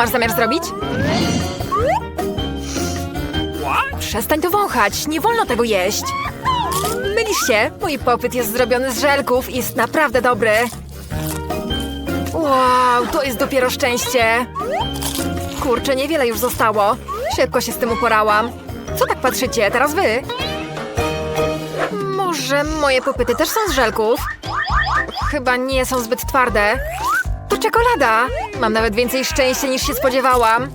masz zamiar zrobić? Przestań to wąchać, nie wolno tego jeść. Mylisz się, mój popyt jest zrobiony z żelków i jest naprawdę dobry. Wow, to jest dopiero szczęście. Kurczę, niewiele już zostało. Szybko się z tym uporałam. Co tak patrzycie, teraz wy? Może moje popyty też są z żelków? Chyba nie są zbyt twarde. To czekolada! Mam nawet więcej szczęścia niż się spodziewałam.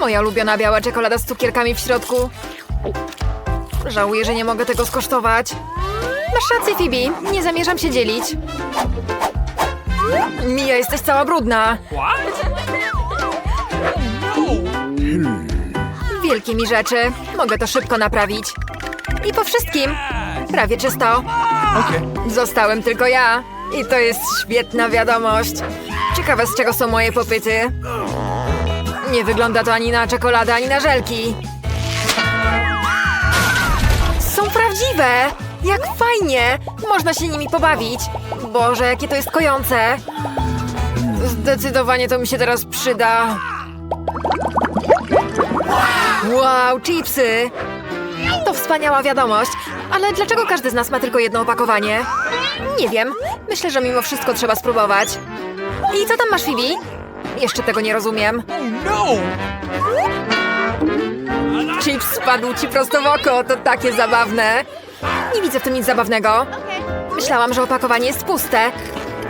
Moja ulubiona biała czekolada z cukierkami w środku. Żałuję, że nie mogę tego skosztować. Masz rację, Phoebe. Nie zamierzam się dzielić. Mija, jesteś cała brudna. Wielkie mi rzeczy. Mogę to szybko naprawić. I po wszystkim. Prawie czysto. Zostałem tylko ja. I to jest świetna wiadomość. Ciekawe, z czego są moje popyty. Nie wygląda to ani na czekoladę, ani na żelki. Są prawdziwe! Jak fajnie! Można się nimi pobawić. Boże, jakie to jest kojące. Zdecydowanie to mi się teraz przyda. Wow, chipsy! To wspaniała wiadomość, ale dlaczego każdy z nas ma tylko jedno opakowanie? Nie wiem. Myślę, że mimo wszystko trzeba spróbować. I co tam masz, Phoebe? Jeszcze tego nie rozumiem. Chips spadł ci prosto w oko, to takie zabawne. Nie widzę w tym nic zabawnego. Myślałam, że opakowanie jest puste.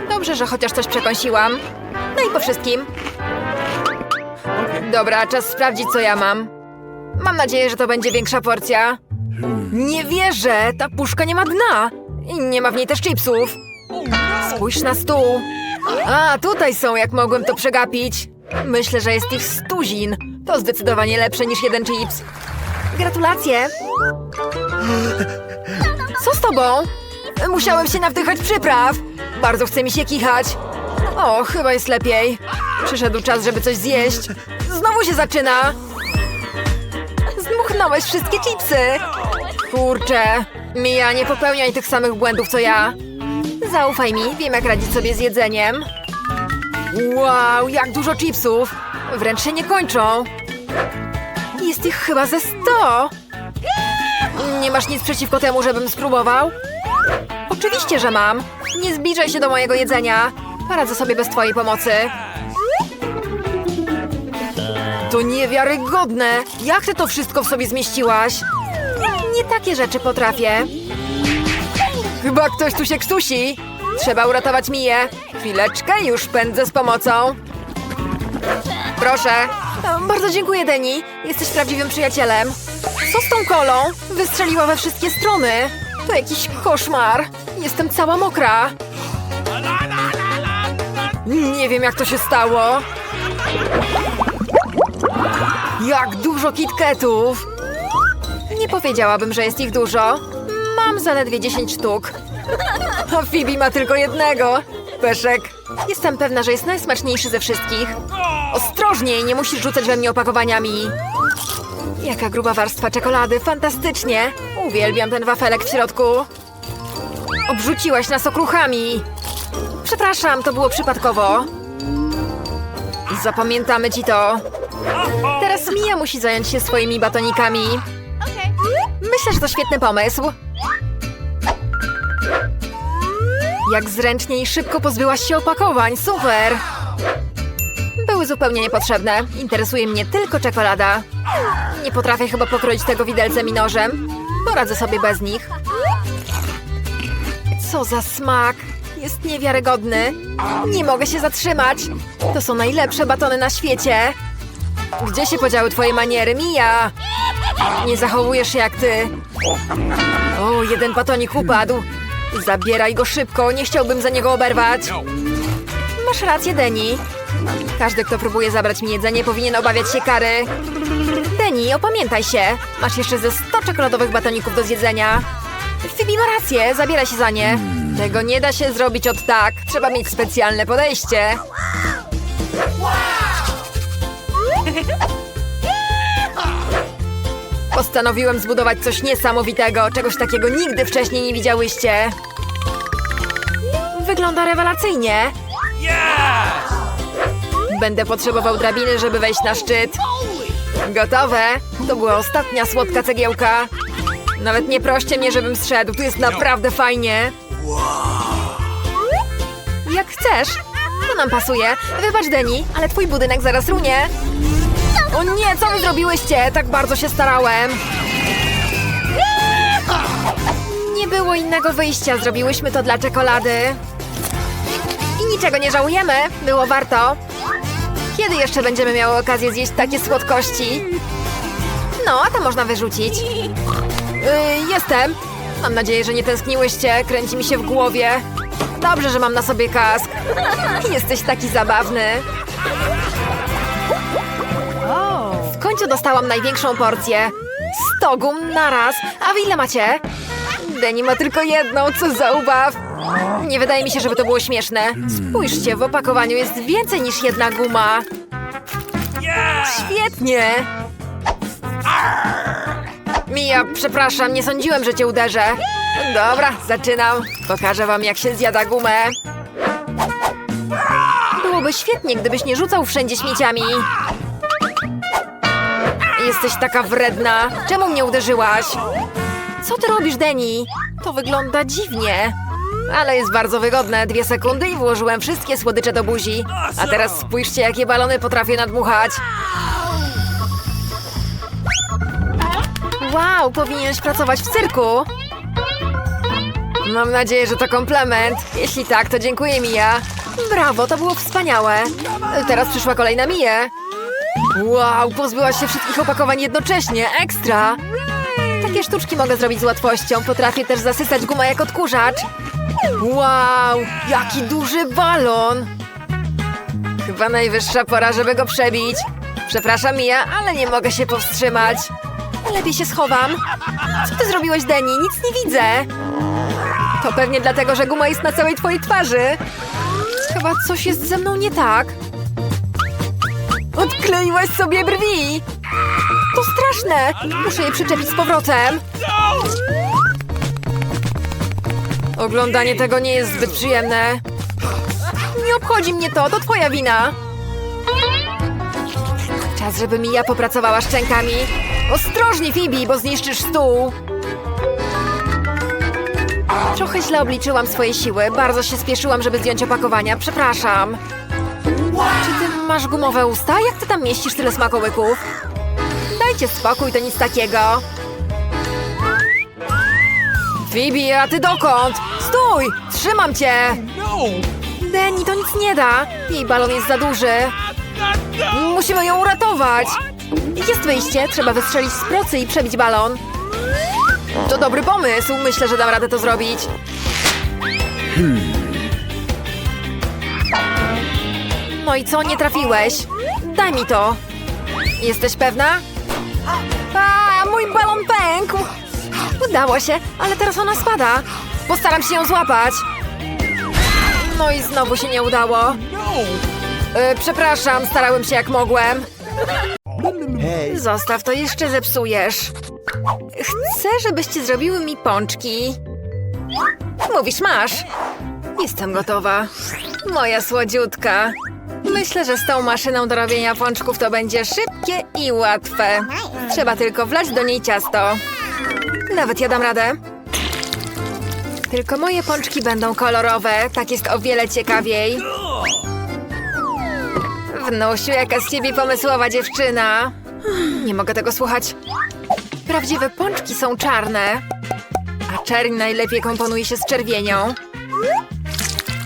Dobrze, że chociaż coś przekąsiłam. No i po wszystkim. Dobra, czas sprawdzić, co ja mam. Mam nadzieję, że to będzie większa porcja. Nie wierzę! Ta puszka nie ma dna! I nie ma w niej też chipsów. Spójrz na stół. A, tutaj są, jak mogłem to przegapić. Myślę, że jest ich stuzin. To zdecydowanie lepsze niż jeden chips. Gratulacje! Co z tobą? Musiałem się nawdychać przypraw. Bardzo chce mi się kichać. O, chyba jest lepiej. Przyszedł czas, żeby coś zjeść. Znowu się zaczyna. Zdmuchnąłeś wszystkie chipsy. Kurczę. Mija, nie popełniaj tych samych błędów, co ja. Zaufaj mi, wiem jak radzić sobie z jedzeniem. Wow, jak dużo chipsów. Wręcz się nie kończą. Jest ich chyba ze sto. Nie masz nic przeciwko temu, żebym spróbował? Oczywiście, że mam. Nie zbliżaj się do mojego jedzenia. Poradzę sobie bez twojej pomocy. To niewiarygodne! Jak ty to wszystko w sobie zmieściłaś? Nie takie rzeczy potrafię. Chyba ktoś tu się krztusi. Trzeba uratować Miję. Chwileczkę, już pędzę z pomocą. Proszę. Bardzo dziękuję, Deni. Jesteś prawdziwym przyjacielem. Co z tą kolą? Wystrzeliła we wszystkie strony. To jakiś koszmar. Jestem cała mokra. Nie wiem, jak to się stało. Jak dużo kitketów! Nie powiedziałabym, że jest ich dużo. Mam zaledwie 10 sztuk. A Phoebe ma tylko jednego. Peszek. Jestem pewna, że jest najsmaczniejszy ze wszystkich. Ostrożniej, nie musisz rzucać we mnie opakowaniami. Jaka gruba warstwa czekolady, fantastycznie. Uwielbiam ten wafelek w środku. Obrzuciłaś nas okruchami. Przepraszam, to było przypadkowo. Zapamiętamy ci to. Teraz Mia musi zająć się swoimi batonikami. Myślę, że to świetny pomysł. Jak zręcznie i szybko pozbyłaś się opakowań, super! Były zupełnie niepotrzebne. Interesuje mnie tylko czekolada. Nie potrafię chyba pokroić tego widelcem i nożem. Poradzę sobie bez nich. Co za smak! Jest niewiarygodny. Nie mogę się zatrzymać. To są najlepsze batony na świecie. Gdzie się podziały twoje maniery, Mija? Nie zachowujesz się jak ty. O, jeden batonik upadł. Zabieraj go szybko, nie chciałbym za niego oberwać. Masz rację, Deni. Każdy, kto próbuje zabrać mi jedzenie, powinien obawiać się kary. Deni, opamiętaj się. Masz jeszcze ze 100 czekoladowych batoników do zjedzenia. Phoebe ma rację, zabieraj się za nie. Tego nie da się zrobić od tak. Trzeba mieć specjalne podejście. Postanowiłem zbudować coś niesamowitego, czegoś takiego nigdy wcześniej nie widziałyście. Wygląda rewelacyjnie. Będę potrzebował drabiny, żeby wejść na szczyt. Gotowe. To była ostatnia słodka cegiełka. Nawet nie proście mnie, żebym zszedł. Tu jest naprawdę fajnie. Jak chcesz. To nam pasuje. Wybacz, Deni, ale twój budynek zaraz runie. O nie, co wy zrobiłyście? Tak bardzo się starałem. Nie było innego wyjścia. Zrobiłyśmy to dla czekolady. I niczego nie żałujemy. Było warto. Kiedy jeszcze będziemy miały okazję zjeść takie słodkości? No, a to można wyrzucić. Yy, jestem. Mam nadzieję, że nie tęskniłyście. Kręci mi się w głowie. Dobrze, że mam na sobie kask. Jesteś taki zabawny. Końcu dostałam największą porcję. 100 gum naraz. A wy ile macie? Deni ma tylko jedną, co za ubaw. Nie wydaje mi się, żeby to było śmieszne. Spójrzcie, w opakowaniu jest więcej niż jedna guma. Świetnie! Mija, przepraszam, nie sądziłem, że cię uderzę. Dobra, zaczynam. Pokażę wam, jak się zjada gumę. Byłoby świetnie, gdybyś nie rzucał wszędzie śmieciami. Jesteś taka wredna. Czemu mnie uderzyłaś? Co ty robisz, Deni? To wygląda dziwnie. Ale jest bardzo wygodne. Dwie sekundy i włożyłem wszystkie słodycze do buzi. A teraz spójrzcie, jakie balony potrafię nadmuchać. Wow, powinieneś pracować w cyrku. Mam nadzieję, że to komplement. Jeśli tak, to dziękuję, Mija. Brawo, to było wspaniałe. Teraz przyszła kolej na Miję. Wow, pozbyłaś się wszystkich opakowań jednocześnie. Ekstra! Takie sztuczki mogę zrobić z łatwością. Potrafię też zasysać gumę jak odkurzacz. Wow, jaki duży balon! Chyba najwyższa pora, żeby go przebić. Przepraszam, Mija, ale nie mogę się powstrzymać. Lepiej się schowam. Co ty zrobiłeś, Deni? Nic nie widzę. To pewnie dlatego, że guma jest na całej twojej twarzy. Chyba coś jest ze mną nie tak. Odkleiłaś sobie brwi! To straszne! Muszę je przyczepić z powrotem. Oglądanie tego nie jest zbyt przyjemne. Nie obchodzi mnie to, to twoja wina. Czas, żeby Mija popracowała szczękami. Ostrożnie, Phoebe, bo zniszczysz stół. Trochę źle obliczyłam swoje siły. Bardzo się spieszyłam, żeby zdjąć opakowania. Przepraszam. Czy ty masz gumowe usta? Jak ty tam mieścisz tyle smakołyków? Dajcie spokój, to nic takiego. Phoebe, a ty dokąd? Stój! Trzymam cię! Deni, to nic nie da. Jej balon jest za duży. Musimy ją uratować. Jest wyjście. Trzeba wystrzelić z procy i przebić balon. To dobry pomysł. Myślę, że dam radę to zrobić. No i co, nie trafiłeś? Daj mi to. Jesteś pewna? A, mój balon pękł. Udało się, ale teraz ona spada. Postaram się ją złapać. No i znowu się nie udało. E, przepraszam, starałem się jak mogłem. Zostaw, to jeszcze zepsujesz. Chcę, żebyście zrobiły mi pączki. Mówisz, masz. Jestem gotowa. Moja słodziutka. Myślę, że z tą maszyną do robienia pączków to będzie szybkie i łatwe. Trzeba tylko wlać do niej ciasto. Nawet ja dam radę. Tylko moje pączki będą kolorowe, tak jest o wiele ciekawiej. Wnusiu, jaka z ciebie pomysłowa dziewczyna. Nie mogę tego słuchać. Prawdziwe pączki są czarne, a czerń najlepiej komponuje się z czerwienią.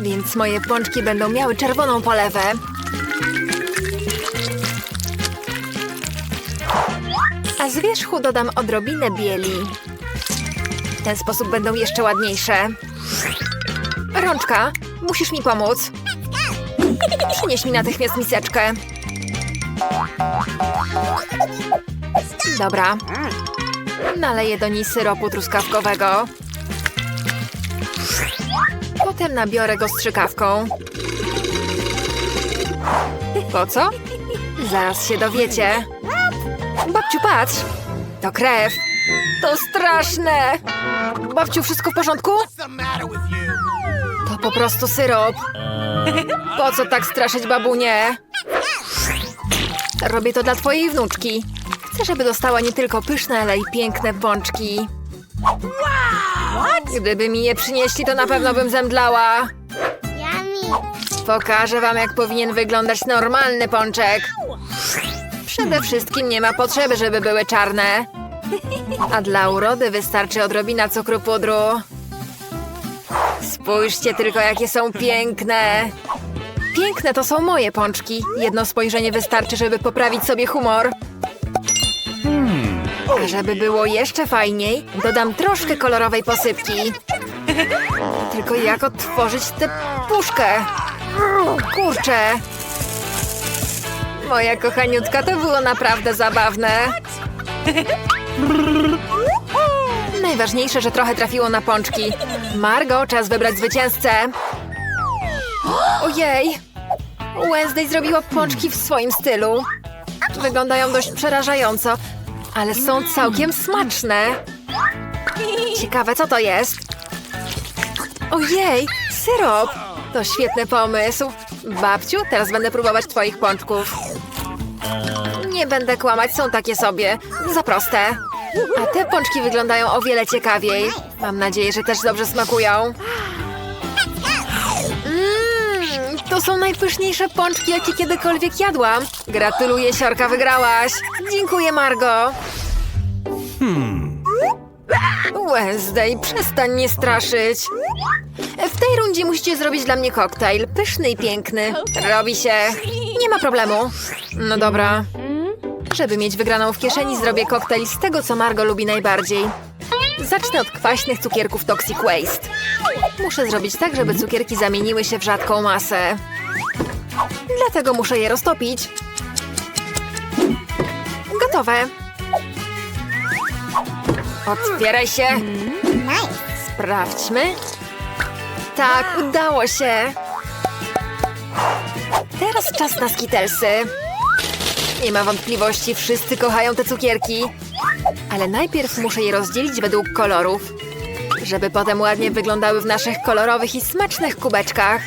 Więc moje pączki będą miały czerwoną polewę. A z wierzchu dodam odrobinę bieli. W ten sposób będą jeszcze ładniejsze. Rączka, musisz mi pomóc. Przynieś mi natychmiast miseczkę. Dobra. Naleję do niej syropu truskawkowego. Potem nabiorę go strzykawką. Po co? Zaraz się dowiecie. Babciu, patrz! To krew. To straszne! Babciu, wszystko w porządku? To po prostu syrop. Po co tak straszyć babunię? Robię to dla twojej wnuczki. Chcę, żeby dostała nie tylko pyszne, ale i piękne pączki. Gdyby mi je przynieśli, to na pewno bym zemdlała. Pokażę wam, jak powinien wyglądać normalny pączek. Przede wszystkim nie ma potrzeby, żeby były czarne. A dla urody wystarczy odrobina cukru pudru. Spójrzcie tylko, jakie są piękne. Piękne to są moje pączki. Jedno spojrzenie wystarczy, żeby poprawić sobie humor. Żeby było jeszcze fajniej, dodam troszkę kolorowej posypki. Tylko jak otworzyć tę puszkę? Kurczę! Moja kochaniutka, to było naprawdę zabawne. Najważniejsze, że trochę trafiło na pączki. Margo, czas wybrać zwycięzcę. Ojej! Wednesday zrobiła pączki w swoim stylu. Wyglądają dość przerażająco, ale są całkiem smaczne. Ciekawe, co to jest? Ojej, syrop! To świetny pomysł. Babciu, teraz będę próbować twoich pączków. Nie będę kłamać, są takie sobie. Za proste. A te pączki wyglądają o wiele ciekawiej. Mam nadzieję, że też dobrze smakują. To są najpyszniejsze pączki, jakie kiedykolwiek jadłam. Gratuluję, Siorka, wygrałaś. Dziękuję, Margo. Wednesday, przestań mnie straszyć. W tej rundzie musicie zrobić dla mnie koktajl. Pyszny i piękny. Robi się. Nie ma problemu. No dobra. Żeby mieć wygraną w kieszeni, zrobię koktajl z tego, co Margo lubi najbardziej. Zacznę od kwaśnych cukierków Toxic Waste. Muszę zrobić tak, żeby cukierki zamieniły się w rzadką masę. Dlatego muszę je roztopić. Gotowe. Otwieraj się. Sprawdźmy. Tak, udało się. Teraz czas na skitelsy. Nie ma wątpliwości, wszyscy kochają te cukierki. Ale najpierw muszę je rozdzielić według kolorów, żeby potem ładnie wyglądały w naszych kolorowych i smacznych kubeczkach.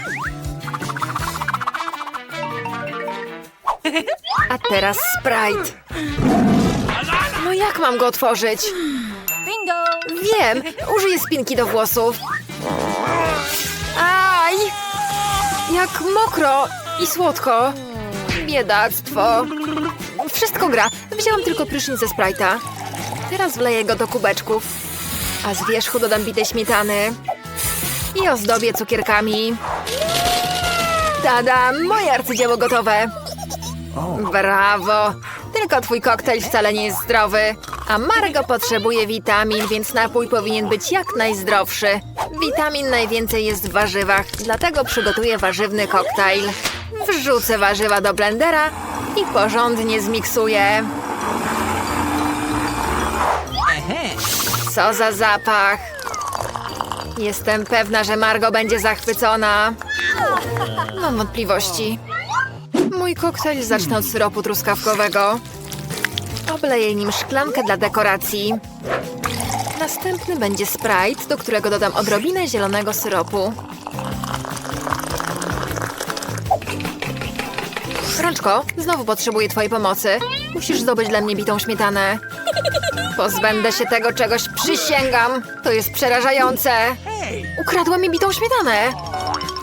A teraz Sprite. No jak mam go otworzyć? Wiem, użyję spinki do włosów. Aj! Jak mokro i słodko. Biedactwo. Wszystko gra. Wzięłam tylko prysznic ze Sprite'a. Teraz wleję go do kubeczków. A z wierzchu dodam bite śmietany. I ozdobię cukierkami. Tada! Moje arcydzieło gotowe. Brawo! Tylko twój koktajl wcale nie jest zdrowy. A Margo potrzebuje witamin, więc napój powinien być jak najzdrowszy. Witamin najwięcej jest w warzywach, dlatego przygotuję warzywny koktajl. Wrzucę warzywa do blendera i porządnie zmiksuję. Co za zapach! Jestem pewna, że Margo będzie zachwycona. Mam wątpliwości. Mój koktajl zacznę od syropu truskawkowego. Obleję nim szklankę dla dekoracji. Następny będzie Sprite, do którego dodam odrobinę zielonego syropu. Rączko, znowu potrzebuję twojej pomocy. Musisz zdobyć dla mnie bitą śmietanę. Pozbędę się tego czegoś, przysięgam. To jest przerażające. Ukradła mi bitą śmietanę.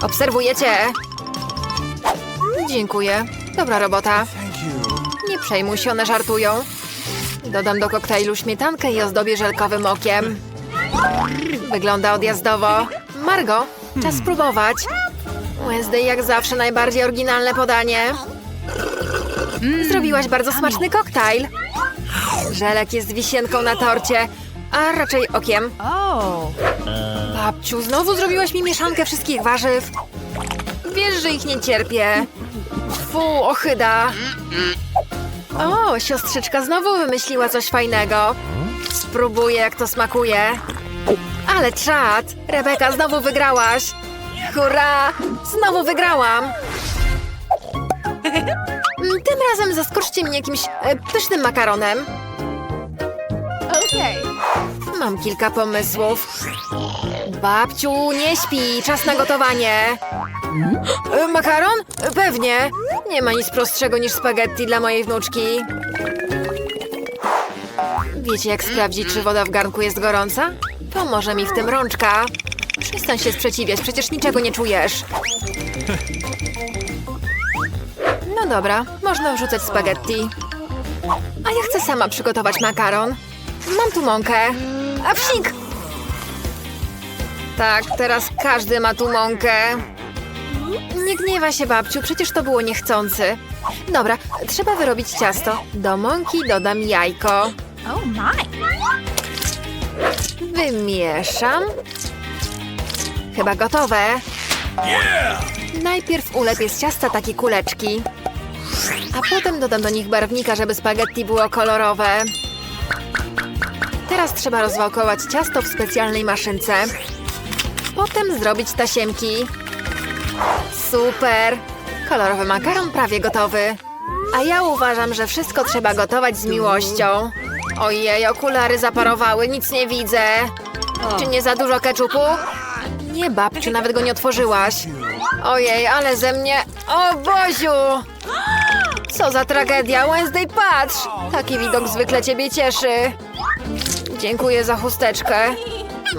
Obserwujecie. Dziękuję. Dobra robota. Nie przejmuj się, one żartują. Dodam do koktajlu śmietankę i ozdobię żelkowym okiem. Wygląda odjazdowo. Margo, czas spróbować. Wednesday jak zawsze najbardziej oryginalne podanie. Zrobiłaś bardzo smaczny koktajl. Żelek jest wisienką na torcie, a raczej okiem. Babciu, znowu zrobiłaś mi mieszankę wszystkich warzyw. Wiesz, że ich nie cierpię. Fu, ochyda. O, siostrzyczka znowu wymyśliła coś fajnego. Spróbuję, jak to smakuje. Ale czad! Rebeka, znowu wygrałaś! Hurra! Znowu wygrałam! Tym razem zaskoczcie mnie jakimś e, pysznym makaronem. Okay. Mam kilka pomysłów. Babciu, nie śpi, czas na gotowanie. E, Makaron? E, Pewnie. Nie ma nic prostszego niż spaghetti dla mojej wnuczki. Wiecie, jak sprawdzić, czy woda w garnku jest gorąca? Pomoże mi w tym rączka. Przestań się sprzeciwiać, przecież niczego nie czujesz. No dobra, można wrzucać spaghetti. A ja chcę sama przygotować makaron. Mam tu mąkę. A psik! Tak, teraz każdy ma tu mąkę. Nie gniewa się, babciu, przecież to było niechcący. Dobra, trzeba wyrobić ciasto. Do mąki dodam jajko. Oh my. Wymieszam. Chyba gotowe. Najpierw ulepię z ciasta takie kuleczki. A potem dodam do nich barwnika, żeby spaghetti było kolorowe. Teraz trzeba rozwałkować ciasto w specjalnej maszynce. Potem zrobić tasiemki. Super! Kolorowy makaron prawie gotowy. A ja uważam, że wszystko trzeba gotować z miłością. Ojej, okulary zaparowały, nic nie widzę. Czy nie za dużo keczupu? Nie, babciu, nawet go nie otworzyłaś. Ojej, ale ze mnie... O, Boziu! Co za tragedia, Wednesday, patrz! Taki widok zwykle ciebie cieszy. Dziękuję za chusteczkę.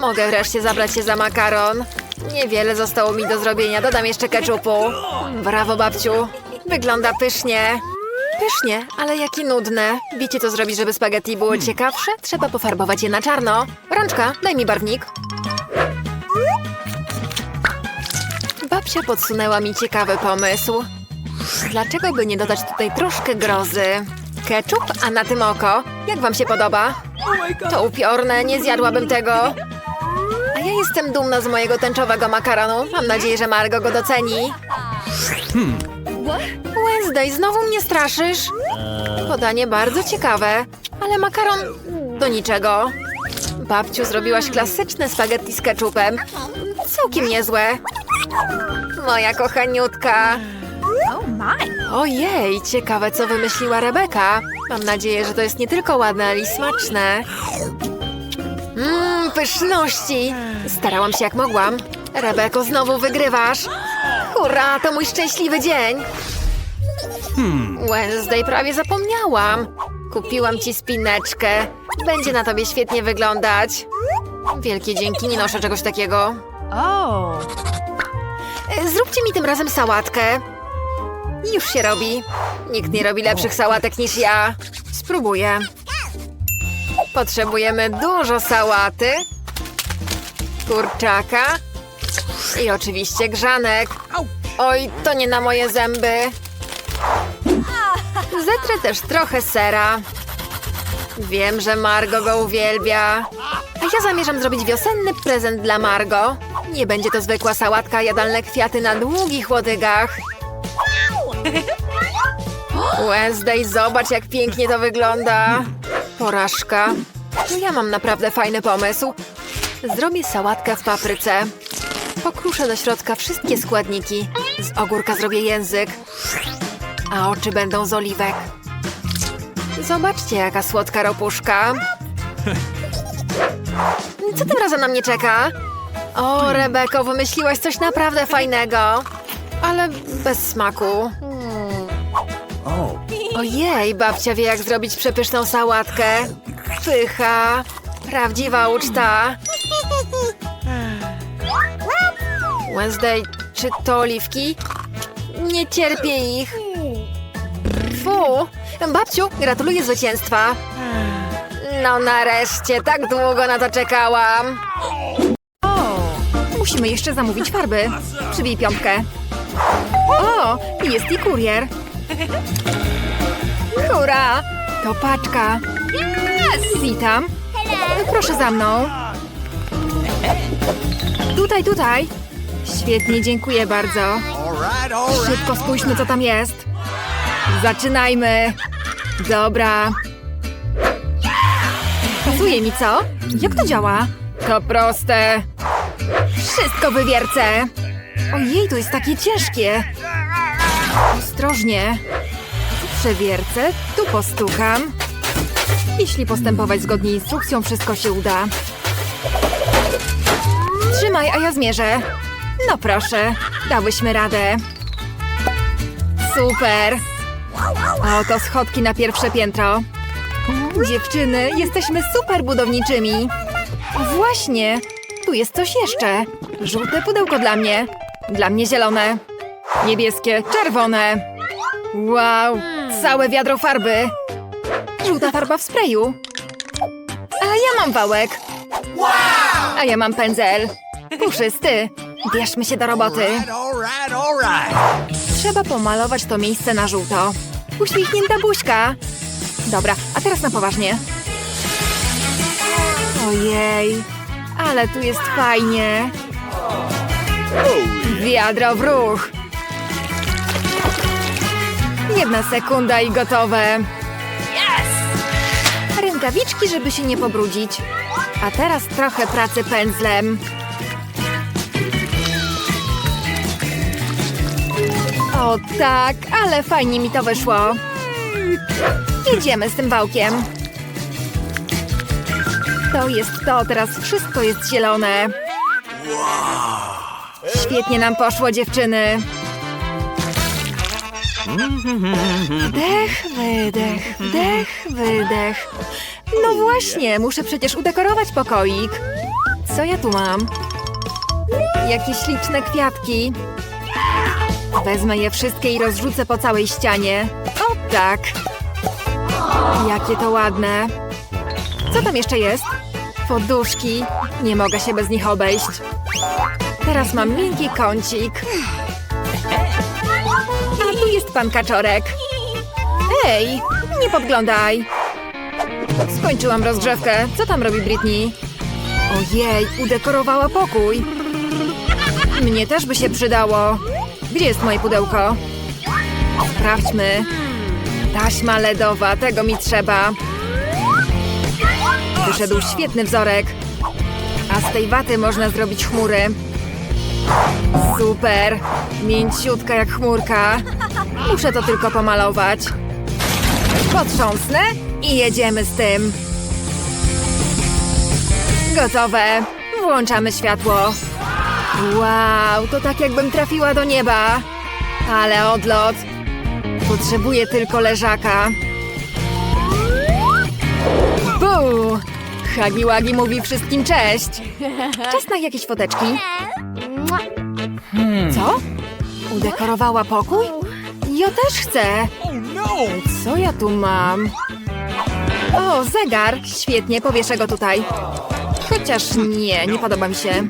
Mogę wreszcie zabrać się za makaron. Niewiele zostało mi do zrobienia, dodam jeszcze keczupu. Brawo, babciu. Wygląda pysznie. Pysznie, ale jakie nudne. Wiecie, co zrobić, żeby spaghetti było ciekawsze? Trzeba pofarbować je na czarno. Rączka, daj mi barwnik. Babcia podsunęła mi ciekawy pomysł. Dlaczego by nie dodać tutaj troszkę grozy? Ketchup, a na tym oko. Jak wam się podoba? To upiorne, nie zjadłabym tego. A ja jestem dumna z mojego tęczowego makaronu. Mam nadzieję, że Margo go doceni. Wednesday, znowu mnie straszysz? Podanie bardzo ciekawe, ale makaron do niczego. Babciu, zrobiłaś klasyczne spaghetti z ketchupem. Całkiem niezłe. Moja kochaniutka. Oh. Ojej, ciekawe co wymyśliła Rebeka. Mam nadzieję, że to jest nie tylko ładne, ale i smaczne. Mmm, pyszności. Starałam się jak mogłam. Rebeko, znowu wygrywasz. Hurra, to mój szczęśliwy dzień. Wednesday, prawie zapomniałam. Kupiłam ci spineczkę. Będzie na tobie świetnie wyglądać. Wielkie dzięki, nie noszę czegoś takiego. Zróbcie mi tym razem sałatkę. Już się robi. Nikt nie robi lepszych sałatek niż ja. Spróbuję. Potrzebujemy dużo sałaty, kurczaka i oczywiście grzanek. Oj, to nie na moje zęby. Zetrę też trochę sera. Wiem, że Margo go uwielbia. A ja zamierzam zrobić wiosenny prezent dla Margo. Nie będzie to zwykła sałatka, jadalne kwiaty na długich łodygach. Wednesday, zobacz jak pięknie to wygląda. Porażka. To ja mam naprawdę fajny pomysł. Zrobię sałatkę w papryce. Pokruszę do środka wszystkie składniki. Z ogórka zrobię język. A oczy będą z oliwek. Zobaczcie, jaka słodka ropuszka. Co tym razem na mnie czeka? O, Rebeko, wymyśliłaś coś naprawdę fajnego. Ale bez smaku. Ojej, babcia wie, jak zrobić przepyszną sałatkę. Pycha. Prawdziwa uczta. Wednesday, czy to oliwki? Nie cierpię ich. Fu! Babciu, gratuluję zwycięstwa. No nareszcie, tak długo na to czekałam. Oh. Musimy jeszcze zamówić farby. Przybij piątkę. O, jest i kurier. Hurra! To paczka. Yes! Witam. Proszę za mną. Tutaj, tutaj. Świetnie, dziękuję bardzo. Szybko spójrzmy, co tam jest. Zaczynajmy. Dobra. Pasuje mi, co? Jak to działa? To proste. Wszystko wywiercę. Ojej, to jest takie ciężkie. Ostrożnie. Przewiercę, tu postukam. Jeśli postępować zgodnie z instrukcją, wszystko się uda. Trzymaj, a ja zmierzę. No proszę, dałyśmy radę. Super. A oto schodki na pierwsze piętro. Dziewczyny, jesteśmy super budowniczymi. Właśnie, tu jest coś jeszcze. Żółte pudełko dla mnie. Dla mnie zielone. Niebieskie, czerwone. Wow, całe wiadro farby. Żółta farba w sprayu. A ja mam wałek. A ja mam pędzel. Puszysty. Bierzmy się do roboty. Trzeba pomalować to miejsce na żółto. Uśmiechnięta buźka. Dobra, a teraz na poważnie. Ojej, ale tu jest fajnie. Wiadro w ruch. Jedna sekunda i gotowe. Rękawiczki, żeby się nie pobrudzić. A teraz trochę pracy pędzlem. O tak, ale fajnie mi to wyszło. Jedziemy z tym wałkiem. To jest to, teraz wszystko jest zielone. Świetnie nam poszło, dziewczyny. Wdech, wydech, wdech, wydech. No właśnie, muszę przecież udekorować pokoik. Co ja tu mam? Jakieś śliczne kwiatki. Wezmę je wszystkie i rozrzucę po całej ścianie. O tak! Jakie to ładne. Co tam jeszcze jest? Poduszki. Nie mogę się bez nich obejść. Teraz mam miękki kącik. Pan kaczorek. Ej, nie podglądaj. Skończyłam rozgrzewkę. Co tam robi Britney? Ojej, udekorowała pokój. Mnie też by się przydało. Gdzie jest moje pudełko? Sprawdźmy. Taśma ledowa, tego mi trzeba. Wyszedł świetny wzorek. A z tej waty można zrobić chmury. Super. Mięciutka jak chmurka. Muszę to tylko pomalować. Potrząsnę i jedziemy z tym. Gotowe. Włączamy światło. Wow, to tak jakbym trafiła do nieba. Ale odlot. Potrzebuję tylko leżaka. Buu! Hagi Wagi mówi wszystkim cześć. Czas na jakieś foteczki. Co? Udekorowała pokój? Ja też chcę. Oh no! Co ja tu mam? O, zegar. Świetnie, powieszę go tutaj. Chociaż nie, nie podoba mi się.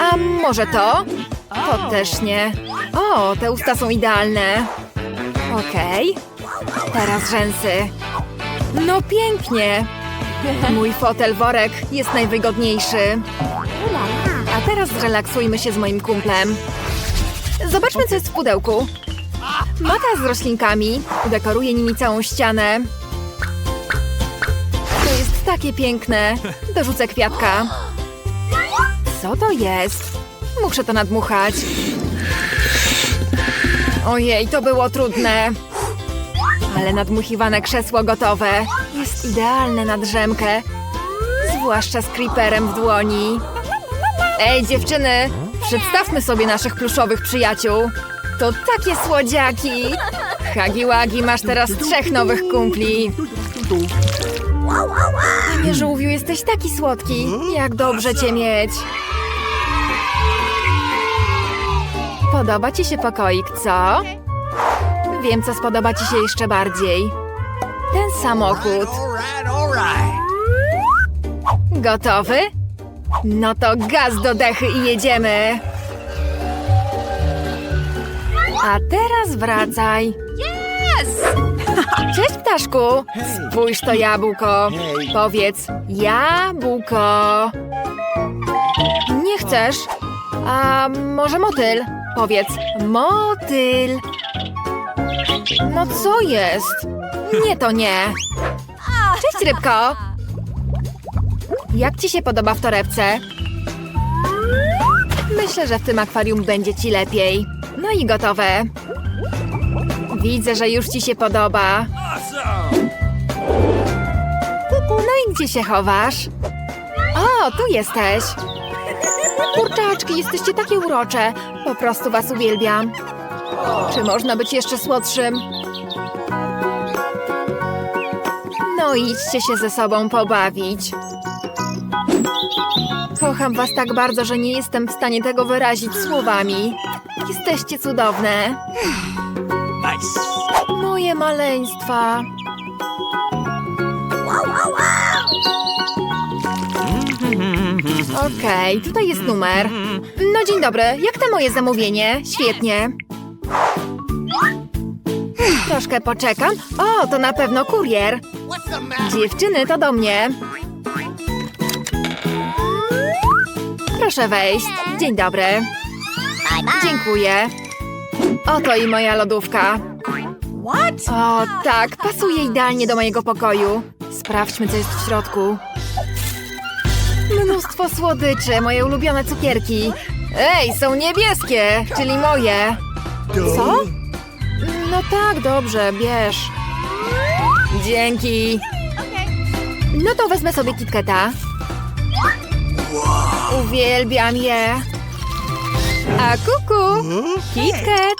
A może to? To też nie. O, te usta są idealne. Okej. Teraz rzęsy. No pięknie. Mój fotel worek jest najwygodniejszy. A teraz zrelaksujmy się z moim kumplem. Zobaczmy, co jest w pudełku. Mata z roślinkami. Udekoruję nimi całą ścianę. To jest takie piękne. Dorzucę kwiatka. Co to jest? Muszę to nadmuchać. Ojej, to było trudne. Ale nadmuchiwane krzesło gotowe. Jest idealne na drzemkę. Zwłaszcza z creeperem w dłoni. Ej, dziewczyny! Przedstawmy sobie naszych pluszowych przyjaciół. To takie słodziaki! Hagi Wagi, masz teraz trzech nowych kumpli. Panie żółwiu, jesteś taki słodki. Jak dobrze cię mieć. Podoba ci się pokoik, co? Wiem, co spodoba ci się jeszcze bardziej. Ten samochód. Gotowy? No to gaz do dechy i jedziemy. A teraz wracaj. Yes! Cześć, ptaszku. Spójrz to jabłko. Powiedz jabłko. Nie chcesz? A może motyl? Powiedz motyl. No co jest? Nie, to nie. Cześć, rybko. Jak ci się podoba w torebce? Myślę, że w tym akwarium będzie ci lepiej. No i gotowe. Widzę, że już ci się podoba. No i gdzie się chowasz? O, tu jesteś. Kurczaczki, jesteście takie urocze. Po prostu was uwielbiam. Czy można być jeszcze słodszym? No idźcie się ze sobą pobawić. Kocham was tak bardzo, że nie jestem w stanie tego wyrazić słowami. Jesteście cudowne. Nice. Moje maleństwa. Okej, tutaj jest numer. No dzień dobry, jak to moje zamówienie? Świetnie. Troszkę poczekam. O, to na pewno kurier. Dziewczyny, to do mnie. Proszę wejść. Dzień dobry. Dziękuję. Oto i moja lodówka. What? O, tak, pasuje idealnie do mojego pokoju. Sprawdźmy, co jest w środku. Mnóstwo słodyczy, moje ulubione cukierki. Ej, są niebieskie, czyli moje. Co? No tak, dobrze, bierz. Dzięki. No to wezmę sobie KitKata. Uwielbiam je. A kuku, KitKat.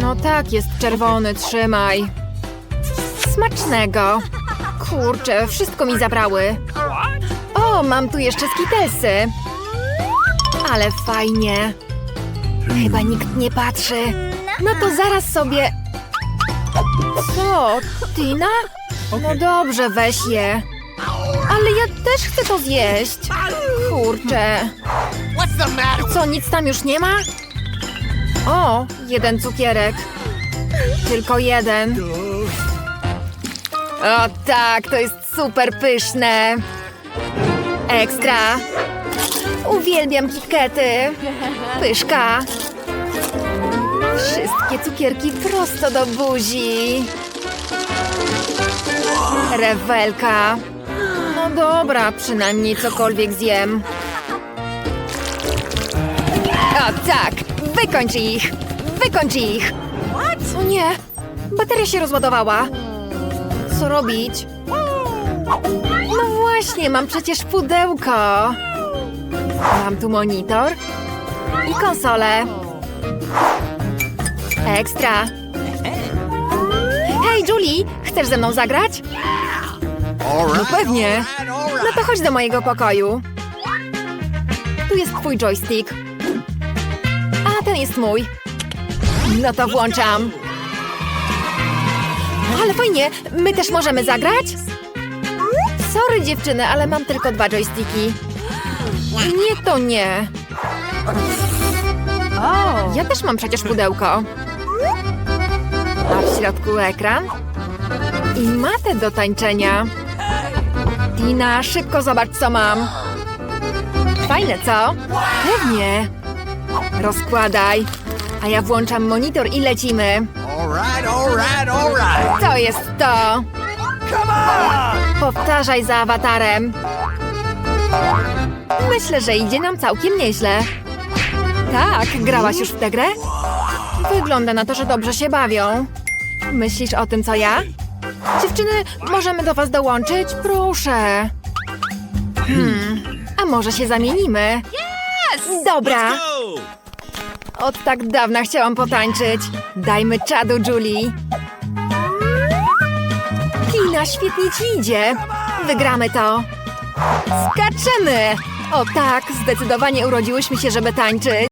No tak, jest czerwony, trzymaj. Smacznego. Kurczę, wszystko mi zabrały. O, mam tu jeszcze skitelsy. Ale fajnie. Chyba nikt nie patrzy. No to zaraz sobie... Co, Tina? No dobrze, weź je. Ale ja też chcę to zjeść. Kurczę. Co, nic tam już nie ma? O, jeden cukierek. Tylko jeden. O tak, to jest super pyszne. Ekstra. Uwielbiam kitkety. Pyszka. Wszystkie cukierki prosto do buzi. Rewelka. No dobra, przynajmniej cokolwiek zjem. O tak! Wykończ ich! Wykończ ich! O nie! Bateria się rozładowała. Co robić? No właśnie, mam przecież pudełko. Mam tu monitor i konsolę. Ekstra. Hej, Julie, chcesz ze mną zagrać? Right. pewnie. No to chodź do mojego pokoju. Tu jest twój joystick. Jest mój. No to włączam. Ale fajnie, my też możemy zagrać? Sorry dziewczyny, ale mam tylko dwa joysticki. Nie, to nie. Ja też mam przecież pudełko. A w środku ekran i matę do tańczenia. Tina, szybko zobacz, co mam. Fajne, co? Pewnie. Rozkładaj. A ja włączam monitor i lecimy. All right, all right, all right. To jest to. Come on! Powtarzaj za awatarem. Myślę, że idzie nam całkiem nieźle. Tak, grałaś już w tę grę? Wygląda na to, że dobrze się bawią. Myślisz o tym, co ja? Dziewczyny, możemy do was dołączyć? Proszę. Hmm, a może się zamienimy? Dobra. Od tak dawna chciałam potańczyć. Dajmy czadu, Julie. Tina, świetnie ci idzie. Wygramy to. Skaczemy! O tak, zdecydowanie urodziłyśmy się, żeby tańczyć.